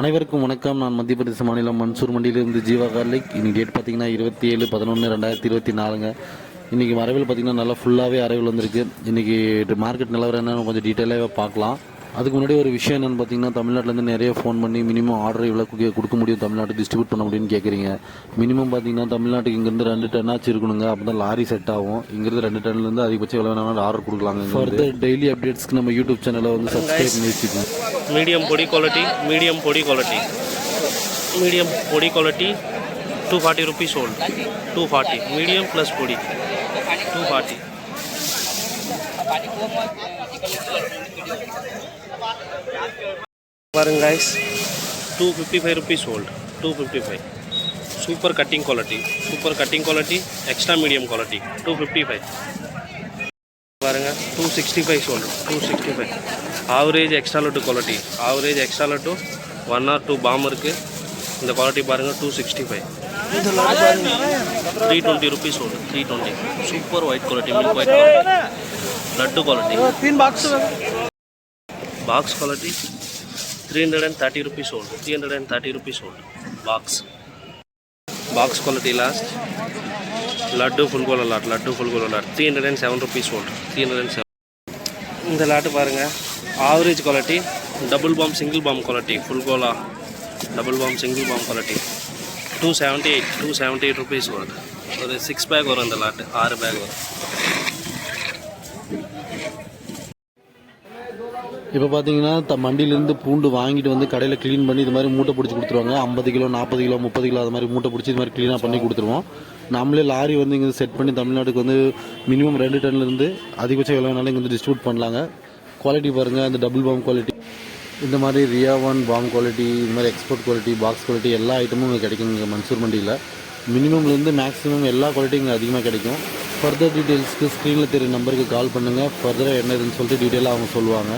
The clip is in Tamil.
அனைவருக்கும் வணக்கம். நான் மத்திய பிரதேச மாநிலம் மன்சூர் மண்டியிலிருந்து ஜீவா கார்லிக். இன்னைக்கு டேட் பார்த்தீங்கன்னா இருபத்தி ஏழு பதினொன்று ரெண்டாயிரத்தி இருபத்தி நாலுங்க. இன்றைக்கி மரவில் பார்த்தீங்கன்னா நல்லா ஃபுல்லாகவே அறைவில் வந்திருக்கு. இன்றைக்கி மார்க்கெட் நிலவரம் என்னென்னு கொஞ்சம் டீட்டெயிலாகவே பார்க்கலாம். அதுக்கு முன்னாடி ஒரு விஷயம் என்னென்னு பார்த்தீங்கன்னா தமிழ்நாட்டிலேருந்து நிறைய ஃபோன் பண்ணி மினிமம் ஆர்டர் இவ்வளோ கு- கொடுக்க முடியும் தமிழ்நாட்டுக்கு டிஸ்ட்ரிபியூட் பண்ண முடியும்னு கேட்குறீங்க மினிமம் பார்த்தீங்கன்னா தமிழ்நாட்டுக்கு இங்கேருந்து ரெண்டு டன்னாச்சு இருக்கணுங்க. அப்போ தான் லாரி செட் ஆகும். இங்கேருந்து ரெண்டு டன்லேருந்து அதிகபட்சம் எவ்வளோ வேணாலும் ஆர்டர் கொடுக்கலாங்க ஃபர்தர் டெய்லி அப்டேட்ஸ்க்கு நம்ம யூடியூப் சேனலை வந்து சப்ஸ்கிரைப் பண்ணி வச்சுக்கோங்க medium body quality medium body quality. Medium body quality 240 rupees sold 240 medium plus body. 240 பாருங்க guys. 255 rupees sold 255 super cutting quality. Super cutting quality extra medium quality. 255 பாருங்க டூ சிக்ஸ்டி ஃபைவ் சொல்லு two sixty five average extra laddu quality average extra laddu one or two bomb இருக்குது இந்த குவாலிட்டி பாருங்கள் டூ சிக்ஸ்டி ஃபைவ் இந்த லட்டு பாருங்க த்ரீ டுவெண்ட்டி ருபீஸ் சொல்லு three twenty super white quality milk white quality laddu quality rupees old three hundred and thirty rupees old box box quality last laddu full cola lot laddu full coal lot three hundred and seven rupees old three hundred and seven இந்த லாட்டு பாருங்கள் average quality double bomb single bomb quality full cola double bomb single bomb quality two seventy eight two seventy eight rupees வருது ஒரு சிக்ஸ் பேக் வரும் இந்த லாட்டு ஆறு பேக் வரும். இப்போ பார்த்தீங்கன்னா த மண்டியிலேருந்து பூண்டு வாங்கிட்டு வந்து கடையில் க்ளீன் பண்ணி இது மாதிரி மூட்டை பிடிச்சி கொடுத்துருவாங்க. ஐம்பது கிலோ நாற்பது கிலோ முப்பது கிலோ அது மாதிரி மூட்டை பிடிச்சி இது மாதிரி க்ளீனாக பண்ணி கொடுத்துருவோம். நம்மளே லாரி வந்து இங்கே செட் பண்ணி தமிழ்நாட்டுக்கு வந்து மினிமம் ரெண்டு டன்லேருந்து அதிகபட்சம் எவ்வளோ வேணாலும் இங்கே வந்து டிஸ்ட்ரிபியூட் பண்ணலாங்க. குவாலிட்டி பாருங்கள் அந்த டபுள் பாம் குவாலிட்டி இந்த மாதிரி ரியா ஒன் பாம் குவாலிட்டி இந்த மாதிரி எக்ஸ்போர்ட் குவாலிட்டி பாக்ஸ் குவாலிட்டி எல்லா ஐட்டமும் இங்கே கிடைக்கும் இங்கே மன்சூர் மண்டியில். மினிமம்லேருந்து மேக்ஸிமம் எல்லா குவாலிட்டியும் இங்கே அதிகமாக கிடைக்கும். ஃபர்தர் டீட்டெயில்ஸ்க்கு ஸ்க்ரீனில் தெரியும் நம்பருக்கு கால் பண்ணுங்கள் ஃபர்தராக என்ன இதுன்னு சொல்லிட்டு டீட்டெயிலாக அவங்க சொல்லுவாங்க.